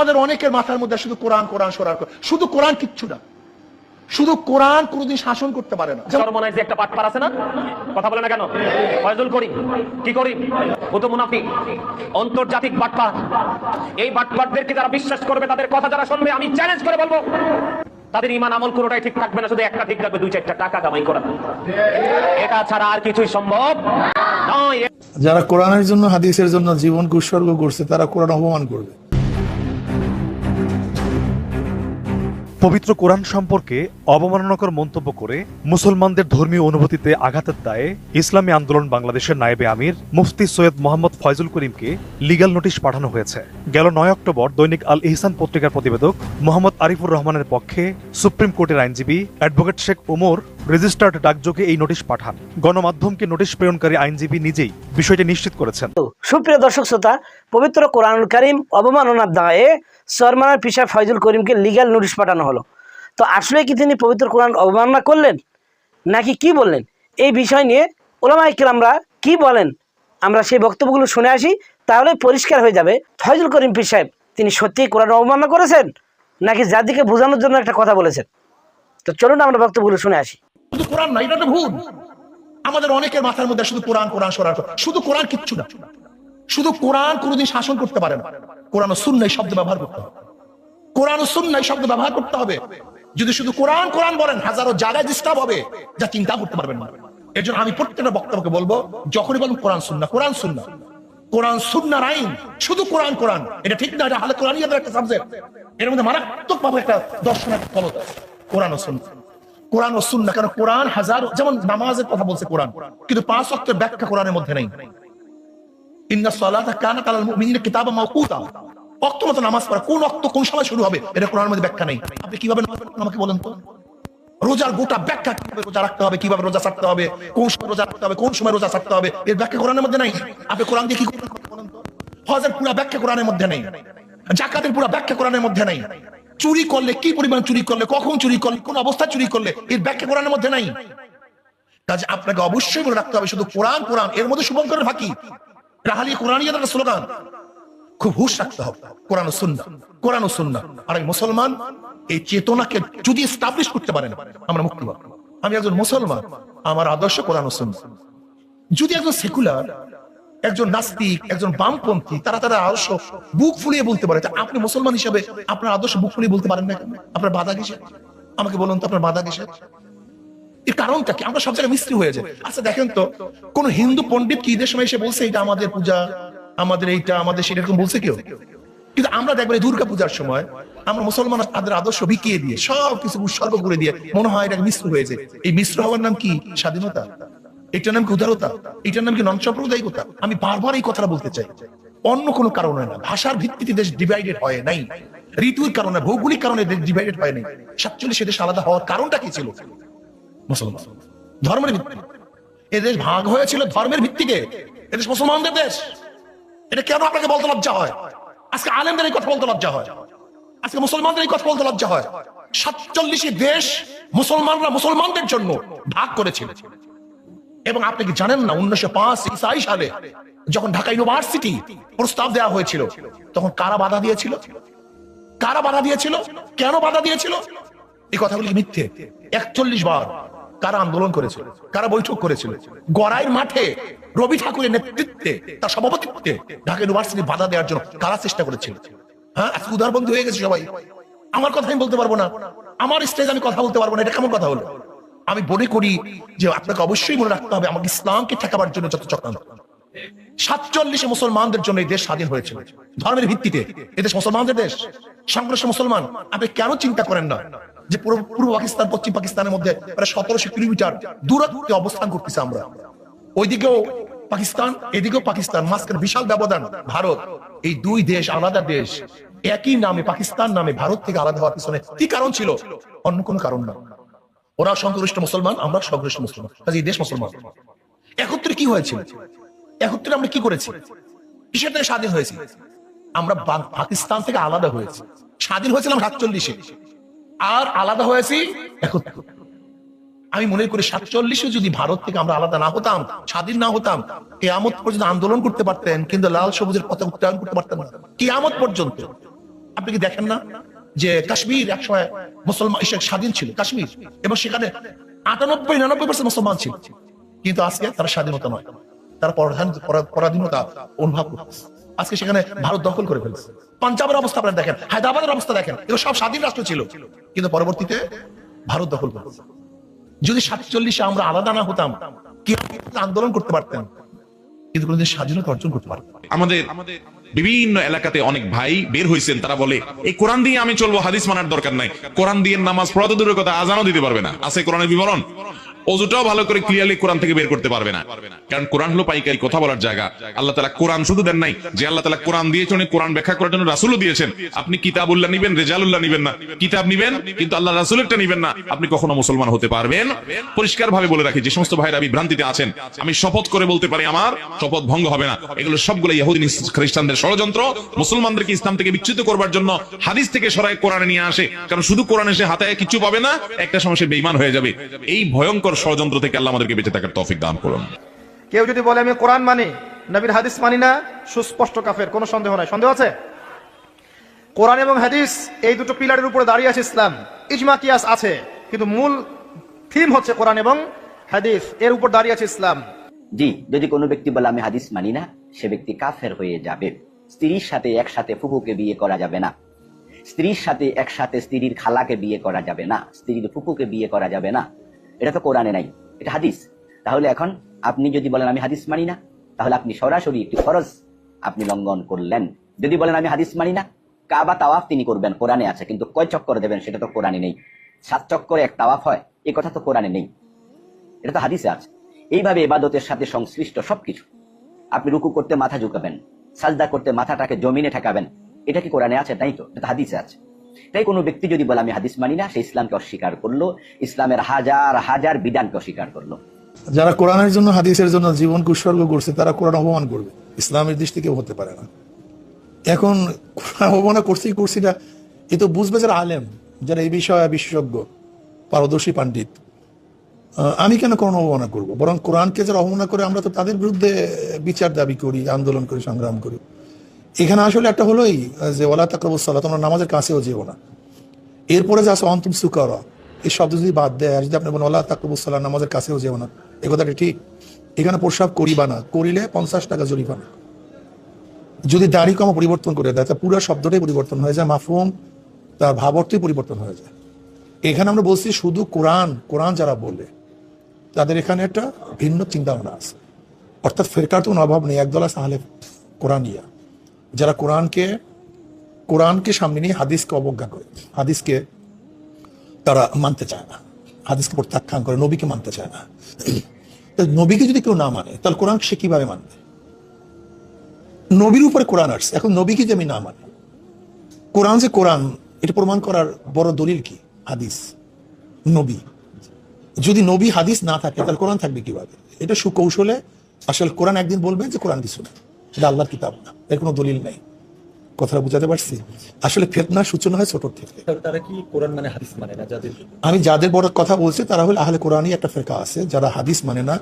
আমাদের অনেকের মাথার মধ্যে শুধু কোরআন কোরআন সরার শুধু কোরআন কিচ্ছু না। শুধু কোরআন কোনোদিন শাসন করতে পারে না। যে একটা পাটপার আছে না? কথা বলে না কেন? ফয়জুল করিম। কি করিম? ও তো মুনাফিক আন্তর্জাতিক বাটপার এই বাটপারদেরকে যারা বিশ্বাস করবে তাদের কথা যারা শুনবে আমি চ্যালেঞ্জ করে বলব। তাদের ইমান আমল কোনোটাই ঠিক থাকবে না শুধু একটা ঠিক থাকবে দুই চারটা টাকা কামাই করা। এটা ছাড়া আর কিছুই সম্ভব নয়। যারা কোরআনের জন্য হাদিসের জন্য জীবন উৎসর্গ করছে তারা কোরআন অপমান করবে। পবিত্র কোরআন সম্পর্কে অবমাননাকর মন্তব্য করে মুসলমানদের ধর্মীয় অনুভূতিতে আঘাতের দায়ে ইসলামী আন্দোলন বাংলাদেশের নায়েবে আমির মুফতি সৈয়দ মোহাম্মদ ফয়জুল করিমকে লিগ্যাল নোটিশ পাঠানো হয়েছে। গেল নয় অক্টোবর দৈনিক আল ইহসান পত্রিকার প্রতিবেদক মোহাম্মদ আরিফুর রহমানের পক্ষে সুপ্রিম কোর্টের আইনজীবী অ্যাডভোকেট শেখ ওমর রেজিস্টার্ড ডাকযোগে এই নোটিশ পাঠান। গণমাধ্যমকে নোটিশ প্রেরণকারী আইনজীবী নিজেই বিষয়টি নিশ্চিত করেছেন। সুপ্রিয় দর্শক শ্রোতা, পবিত্র কোরআনুল করিম অবমাননার দায়ে সরমানার পিসা ফয়জুল করিমকে লিগাল নোটিশ পাঠানো হলো। তো আসলে কি তিনি পবিত্র কোরআন অবমাননা করলেন? নাকি কি বললেন? এই বিষয় নিয়ে ওলামা ইকরামরা কি বলেন? আমরা সেই বক্তব্যগুলো শুনে আসি, তাহলে পরিষ্কার হয়ে যাবে। ফয়জুল করিম পীর সাহেব, তিনি সত্যিই কোরআন অবমাননা করেছেন? নাকি জাতিকে বোঝানোর জন্য একটা কথা বলেছেন? তো চলুন আমরা বক্তব্যগুলো শুনে আসি। আমাদের অনেকের মাথার মধ্যে শুধু কোরআন কোরআন শুধু কোরআন কিচ্ছু না। শুধু কোরআন কোনোদিন শাসন করতে পারে না। কোরআন শূন্য শব্দ ব্যবহার করতে হবে। কোরআন এই শব্দ ব্যবহার করতে হবে। যদি শুধু কোরআন কোরআন বলেন, হাজারো জায়গায় ডিস্টার্ব হবে, যা চিন্তা করতে পারবেন না। এর জন্য আমি প্রত্যেকটা বক্তব্যকে বলব, যখনই বলেন কোরআন শূন্য কোরআন শূন্য কোরআন শুধু কোরআন কোরআন। এটা ঠিক না, এটা হালে একটা সাবজেক্ট এর মধ্যে মারাত্মক ভাবে একটা ক্ষমতা কোরআন ও সুন্না কোরআন ও সুন্না কারণ কোরআন হাজার, যেমন নামাজের কথা বলছে কোরআন, কিন্তু পাঁচ অক্টের ব্যাখ্যা কোরআনের মধ্যে নেই। ইন্না মুমিনিনা কিতাবাম মাওকুতা। অক্ত মতো নামাজ পড়া। কোন অক্ত কোন সময় শুরু হবে? এটা কোরআনের মধ্যে ব্যাখ্যা নেই। আপনি কীভাবে আমাকে বলেন তো। রোজার গোটা ব্যাখ্যা কীভাবে রোজা রাখতে হবে, কীভাবে রোজা ছাড়তে হবে, কোন সময় রোজা রাখতে হবে, কোন সময় রোজা ছাড়তে হবে, এর ব্যাখ্যা কোরআনের মধ্যে নাই। আপনি কোরআন দিয়ে কি বলেন তো। হজের পুরো ব্যাখ্যা কোরআনের মধ্যে নেই। জাকাতের পুরো ব্যাখ্যা কোরআনের মধ্যে নাই। চুরি করলে কি পরিমাণ চুরি করলে, কখন চুরি করলে, কোন অবস্থায় চুরি করলে, এর ব্যাখ্যা কোরআনের মধ্যে নাই। কাজে আপনাকে অবশ্যই বলে রাখতে হবে, শুধু কোরআন কোরআন, এর মধ্যে শুভঙ্করের ফাঁকি। রাহালি কোরআনিয়ার একটা স্লোগান। খুব হুশ রাখতে হবে। কোরআন সুন্না কোরআন সুন্না আর এই মুসলমান এই চেতনাকে যদি স্টাবলিশ করতে পারেন আমরা মুক্তি পাবো। আমি একজন মুসলমান, আমার আদর্শ কোরআন সুন্না যদি একজন সেকুলার একজন নাস্তিক, একজন বামপন্থী, তারা তারা আদর্শ বুক ফুলিয়ে বলতে পারে আপনি মুসলমান হিসাবে আপনার আদর্শ বুক ফুলিয়ে বলতে পারেন না? আপনার বাধা কিসে আমাকে বলুন তো আপনার বাধা কিসে এর কারণটা কি? আমরা সব জায়গায় মিস্ত্রি হয়ে যায় আচ্ছা দেখেন তো, কোন হিন্দু পন্ডিত কি ঈদের সময় এসে বলছে, এটা আমাদের পূজা আমাদের এইটা, আমাদের সেটা এরকম বলছে কেউ? কিন্তু আমরা দেখবেন এই দুর্গা পূজার সময় আমরা মুসলমান তাদের আদর্শ বিকিয়ে দিয়ে সব কিছু উৎসর্গ করে দিয়ে, মনে হয় এটা মিশ্র হয়েছে। এই মিশ্র হওয়ার নাম কি? স্বাধীনতা। এটার নাম কি উদারতা? এটার নাম কি নন সাম্প্রদায়িকতা আমি বারবার এই কথাটা বলতে চাই। অন্য কোনো কারণে না। ভাষার ভিত্তিতে দেশ ডিভাইডেড হয় নাই। ঋতুর কারণে, ভৌগোলিক কারণে দেশ ডিভাইডেড হয় নাই। সাতচল্লিশে দেশ আলাদা হওয়ার কারণটা কি ছিল? মুসলমান। ধর্মের ভিত্তি। এদেশ ভাগ হয়েছিল ধর্মের ভিত্তিতে এদেশ মুসলমানদের দেশ। এটা কেন আপনাকে বলতে লজ্জা হয়? আজকে আলেমদের এই কথা বলতে লজ্জা হয়। আজকে মুসলমানদের এই কথা বলতে লজ্জা হয়। সাতচল্লিশে দেশ মুসলমানরা মুসলমানদের জন্য ভাগ করেছিল। এবং আপনি কি জানেন না, উনিশশো পাঁচ ইসাই সালে যখন ঢাকা ইউনিভার্সিটি প্রস্তাব দেওয়া হয়েছিল, তখন কারা বাধা দিয়েছিল? কারা বাধা দিয়েছিল? কেন বাধা দিয়েছিল? এই কথাগুলি মিথ্যে? একচল্লিশ বার কারা আন্দোলন করেছিল? কারা বৈঠক করেছিল? গড়াইয়ের মাঠে রবি ঠাকুরের নেতৃত্বে, তার সভাপতিত্বে ঢাকা ইউনিভার্সিটি বাধা দেওয়ার জন্য কারা চেষ্টা করেছিল? হ্যাঁ আজকে উদারবন্ধী হয়ে গেছে সবাই। আমার কথা আমি বলতে পারব না। আমার স্টেজ আমি কথা বলতে পারব না। এটা কেমন কথা হলো? আমি মনে করি যে আপনাকে অবশ্যই মনে রাখতে হবে, আমাকে ইসলামকে ঠেকাবার জন্য যত চক্রান্ত। সাতচল্লিশে মুসলমানদের জন্য এই দেশ স্বাধীন হয়েছিল। ধর্মের ভিত্তিতে এদেশ মুসলমানদের দেশ। সংঘর্ষ মুসলমান। আপনি কেন চিন্তা করেন না যে পুরো পূর্ব পাকিস্তান, পশ্চিম পাকিস্তানের মধ্যে প্রায় সতেরোশো কিলোমিটার দূরত্বে অবস্থান করতেছে আমরা। ওইদিকেও পাকিস্তান, এদিকেও পাকিস্তান। মাঝখানে বিশাল ব্যবধান। ভারত, এই দুই দেশ আলাদা দেশ। একই নামে, পাকিস্তান নামে ভারত থেকে আলাদা হওয়ার পিছনে কি কারণ ছিল? অন্য কোনো কারণ না। ওরা সংখ্যাগরিষ্ঠ মুসলমান আমরা সংখ্যাগরিষ্ঠ মুসলমান। এই দেশ মুসলমান। একত্রে কি হয়েছিল? একত্রে আমরা কি করেছি? কিসের থেকে স্বাধীন হয়েছি। আমরা পাকিস্তান থেকে আলাদা হয়েছি। স্বাধীন হয়েছিলাম সাতচল্লিশে। আর আলাদা হয়েছি একত্রে আমি মনে করি সাতচল্লিশে যদি ভারত থেকে আমরা আলাদা না হতাম, স্বাধীন না হতাম, কেয়ামত পর্যন্ত আন্দোলন করতে পারতেন, কিন্তু লাল সবুজের পথে উত্তরায়ণ করতে পারতেন না। কেয়ামত পর্যন্ত। আপনি কি দেখেন না যে কাশ্মীর একসময় মুসলমান এসে স্বাধীন ছিল, কাশ্মীর। এবং সেখানে আটানব্বই, নিরানব্বই পার্সেন্ট মুসলমান ছিল। কিন্তু আজকে তারা স্বাধীনতা নয়। তারা পরাধীন- পরাধীনতা অনুভব করতেছে। আজকে সেখানে ভারত দখল করে ফেলছে। পাঞ্জাবের অবস্থা আপনারা দেখেন, হায়দ্রাবাদের অবস্থা দেখেন, এগুলো সব স্বাধীন রাষ্ট্র ছিল। কিন্তু পরবর্তীতে ভারত দখল করেছে যদি সাতচল্লিশে আমরা আলাদা না হতাম কি আন্দোলন করতে পারতেন, কিন্তু কোনদিন স্বাধীনতা অর্জন করতে পারতেন। আমাদের বিভিন্ন এলাকাতে অনেক ভাই বের হয়েছেন তারা বলে, এই কোরআন দিয়ে আমি চলবো, হাদিস মানার দরকার নাই। কোরআন দিয়ে নামাজ পড়া তো দূরের কথা, আজানও দিতে পারবে না। আছে কোরআনের বিবরণ? অজুটাও ভালো করে ক্লিয়ারলি কোরআন থেকে বের করতে পারবে না। কারণ কোরআন হলো পাইকারি, কথা বলার জায়গা। আল্লাহ তালা কোরআন শুধু দেন নাই। যে আল্লাহ তালা কোরআন দিয়েছেন কোরআন ব্যাখ্যা করার জন্য রাসুলও দিয়েছেন। আপনি কিতাবুল্লাহ নিবেন, রেজালুল্লাহ নিবেন না। কিতাব নিবেন, কিন্তু আল্লাহ রাসুলেরটা নিবেন না। আপনি কখনো মুসলমান হতে পারবেন? পরিষ্কার ভাবে বলে রাখি, যে সমস্ত ভাইরা বিভ্রান্তিতে আছেন, আমি শপথ করে বলতে পারি আমার, শপথ ভঙ্গ হবে না। এগুলো সবগুলো ইহুদি খ্রিস্টানদের ষড়যন্ত্র। মুসলমানদেরকে ইসলাম থেকে বিচ্যুত করবার জন্য হাদিস থেকে সরাই কোরআনে নিয়ে আসে। কারণ শুধু কোরআন এসে হাতে কিছু পাবে না, একটা সময় সে বেইমান হয়ে যাবে। এই ভয়ঙ্কর ষড়যন্ত্র থেকে আল্লাহ আমাদেরকে বেঁচে থাকার তৌফিক দান করুন। কেউ যদি বলে আমি কোরআন মানি নবীর হাদিস মানি না সুস্পষ্ট কাফের কোনো সন্দেহ নাই। সন্দেহ আছে? কোরআন এবং হাদিস এই দুটো পিলারের উপরে দাঁড়িয়ে আছে ইসলাম। ইজমা কিয়াস আছে কিন্তু মূল থিম হচ্ছে কোরআন এবং হাদিস। এর উপর দাঁড়িয়ে আছে ইসলাম। জি যদি কোনো ব্যক্তি বলে আমি হাদিস মানি না সে ব্যক্তি কাফের হয়ে যাবে। স্ত্রীর সাথে একসাথে ফুফুকে বিয়ে করা যাবে না। স্ত্রীর সাথে একসাথে স্ত্রীর খালাকে বিয়ে করা যাবে না। স্ত্রীর ফুকুকে বিয়ে করা যাবে না। এটা তো কোরআনে নাই, এটা হাদিস। তাহলে এখন আপনি যদি বলেন আমি হাদিস মানি না, তাহলে আপনি সরাসরি একটি ফরজ আপনি লঙ্ঘন করলেন। যদি বলেন আমি হাদিস মানি না, কাবা তাওয়াফ তিনি করবেন, কোরআনে আছে, কিন্তু কয় চক্কর দেবেন সেটা তো কোরআনে নেই। সাত চক্করে এক তাওয়াফ হয় এই কথা তো কোরআনে নেই। এটা তো হাদিসে আছে। এইভাবে এবাদতের সাথে সংশ্লিষ্ট সবকিছু। আপনি রুকু করতে মাথা ঝুঁকাবেন, সাজদা করতে মাথাটাকে জমিনে ঠেকাবেন, এটা কি কোরআনে আছে? তাই তো, এটা হাদিসে আছে। তাই কোনো ব্যক্তি যদি বলে, আমি হাদিস মানি না, সে ইসলামকে অস্বীকার করল। ইসলামের হাজার হাজার বিধানকে অস্বীকার করল। যারা কোরআনের জন্য, হাদিসের জন্য জীবন উৎসর্গ করছে, তারা কোরআন অপমান করবে। ইসলামের দৃষ্টি কেউ হতে পারে না। এখন কোরআন করছি করছি না, এ তো বুঝবে যারা আলেম, যারা এই বিষয়ে বিশেষজ্ঞ, পারদর্শী পাণ্ডিত। আমি কেন কোরআন অবমাননা করব? বরং কোরআনকে যারা অবমাননা করে, আমরা তো তাদের বিরুদ্ধে বিচার দাবি করি, আন্দোলন করি, সংগ্রাম করি। এখানে আসলে একটা হলোই যে ওলা তাকরবুসাল্লাহ তোমরা নামাজের কাছেও যেও না। এরপরে যা আছে অন্তম সুকর, এই শব্দ যদি বাদ দেয়, আর যদি আপনি বলেন আল্লাহ তাকরবুসাল্লাহ নামাজের কাছেও যেও না, এ কথাটা ঠিক? এখানে প্রস্রাব করিবা না, করিলে পঞ্চাশ টাকা জরিমানা। যদি দাড়ি কমা পরিবর্তন করে দেয়, তা পুরো শব্দটাই পরিবর্তন হয়ে যায় মাফুম তার ভাব অর্থই পরিবর্তন হয়ে যায়। এখানে আমরা বলছি শুধু কোরআন কোরআন যারা বলে, তাদের এখানে একটা ভিন্ন চিন্তা ভাবনা আছে। অর্থাৎ ফেরকার তো কোনো অভাব নেই, একদল আছে আহলে কোরআনিয়া। যারা কোরআনকে কোরআনকে সামনে নিয়ে হাদিসকে অবজ্ঞা করে, হাদিসকে তারা মানতে চায় না, হাদিসকে প্রত্যাখ্যান করে, নবীকে মানতে চায় না। নবীকে যদি কেউ না মানে তাহলে কোরআন সে কীভাবে মানবে? নবীর উপরে কোরআন আসছে, এখন নবীকে যে আমি না মানি, কোরআন যে কোরআন, এটা প্রমাণ করার বড় দলিল কি? হাদিস, নবী। যদি নবী হাদিস না থাকে, তাহলে কোরআন থাকবে কীভাবে? এটা সুকৌশলে আসলে কোরআন একদিন বলবে যে কোরআন কিছু না। এটা আল্লাহর কিতাব না। এর কোনো দলিল নেই। কথাটা বুঝাতে পারছি? আসলে ফেতনার সূচনা হয় ছোট থেকে। তারা কি কোরআন মানে হাদিস মানে না যাদের? আমি যাদের বড় কথা বলছি তারা হলো আহলে কোরআনই একটা ফেরকা আছে যারা হাদিস মানে না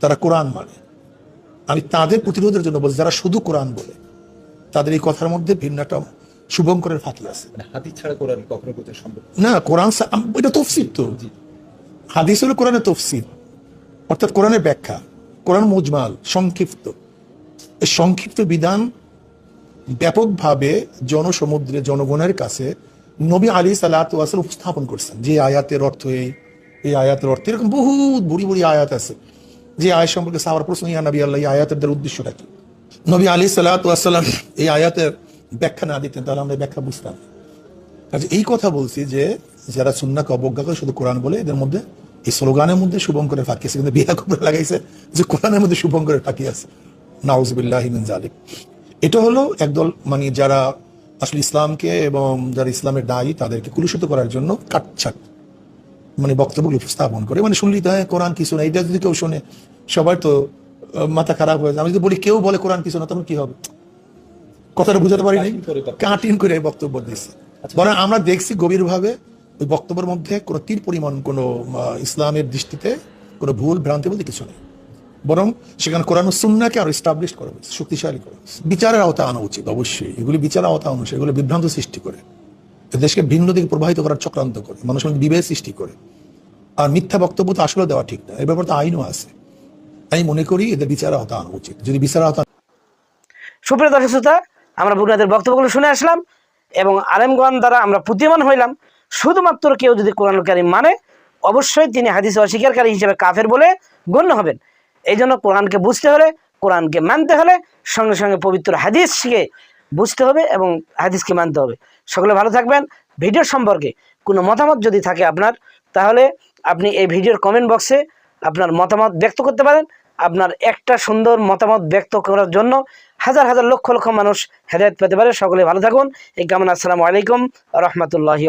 তারা কোরআন মানে। আমি তাদের প্রতিরোধের জন্য বলছি যারা শুধু কোরআন বলে তাদের এই কথার মধ্যে ভিন্ন একটা শুভঙ্করের ফাঁকি আছে। মানে হাদিস ছাড়া কোরআন কখনো সম্ভব না। কোরআন এটা তফসির তো। হাদিস হলো কোরআনের তফসির অর্থাৎ কোরআনের ব্যাখ্যা কোরআন মুজমাল সংক্ষিপ্ত। সংক্ষিপ্ত বিধান ব্যাপকভাবে জনসমুদ্রে জনগণের কাছে নবী আলী সালাত উপস্থাপন করছেন। যে আয়াতের অর্থ এই এই আয়াতের অর্থ এরকম বহুত বুড়ি বুড়ি আয়াত আছে। যে আয়াত সম্পর্কে সাবার প্রশ্ন, ইয়া নবী আল্লাহ আয়াতের দ্বারা উদ্দেশ্যটা কি? নবী আলী সালাত ওয়াসাল্লাম এই আয়াতের ব্যাখ্যা না দিতেন, তাহলে আমরা ব্যাখ্যা বুঝতাম। কাজে এই কথা বলছি যে যারা সুন্নাকে অবজ্ঞা করে, শুধু কোরআন বলে, এদের মধ্যে এই স্লোগানের মধ্যে শুভঙ্করের ফাঁকি আছে। কিন্তু বিয়া কবরে লাগাইছে যে কোরআনের মধ্যে শুভঙ্করের ফাঁকি আছে। নাউজবিল্লাহ মিন জালিক এটা হলো একদল মানে যারা আসলে ইসলামকে এবং যারা ইসলামের দায়ী তাদেরকে কুলুষিত করার জন্য কাটছাট মানে বক্তব্যগুলো উপস্থাপন করে। মানে শুনলি তো হ্যাঁ কোরআন কিছু না এটা যদি কেউ শোনে সবার তো মাথা খারাপ হয়ে যায়। আমি যদি বলি কেউ বলে কোরআন কিছু না তখন কি হবে? কথাটা বুঝাতে পারি নাই কাটিং করে বক্তব্য দিচ্ছে বরং আমরা দেখছি গভীরভাবে ওই বক্তব্যের মধ্যে কোনো তীর পরিমাণ কোনো ইসলামের দৃষ্টিতে কোনো ভুল ভ্রান্তি বলতে কিছু নেই। বরং সেখানে কোরআন সুন্নাকে আরও স্টাবলিশ করা হয়েছে, শক্তিশালী করা হয়েছে। বিচারের আওতা আনা উচিত, অবশ্যই। এগুলি বিচারের আওতা আনা এগুলো বিভ্রান্ত সৃষ্টি করে। দেশকে ভিন্ন দিকে প্রবাহিত করার চক্রান্ত করে, মানুষের মধ্যে সৃষ্টি করে। আর মিথ্যা বক্তব্য তো আসলে দেওয়া ঠিক না এর ব্যাপারে তো আইনও আছে। আমি মনে করি এদের বিচারের আওতা আনা উচিত। যদি বিচারের আওতা সুপ্রিয় দর্শক শ্রোতা, আমরা বুকনাথের বক্তব্যগুলো শুনে আসলাম এবং আলেমগণ দ্বারা আমরা প্রতীয়মান হইলাম, শুধুমাত্র কেউ যদি কোরআন কারিম মানে অবশ্যই তিনি হাদিস অস্বীকারী হিসেবে কাফের বলে গণ্য হবেন। এই জন্য কোরআনকে বুঝতে হলে, কোরআনকে মানতে হলে সঙ্গে সঙ্গে পবিত্র হাদিসকে বুঝতে হবে এবং হাদিসকে মানতে হবে। সকলে ভালো থাকবেন। ভিডিও সম্পর্কে কোনো মতামত যদি থাকে আপনার, তাহলে আপনি এই ভিডিওর কমেন্ট বক্সে আপনার মতামত ব্যক্ত করতে পারেন। আপনার একটা সুন্দর মতামত ব্যক্ত করার জন্য হাজার হাজার লক্ষ লক্ষ মানুষ হেদায়ত পেতে পারে। সকলে ভালো থাকুন। এই কামনা, আসসালামু আলাইকুম রহমতুল্লাহি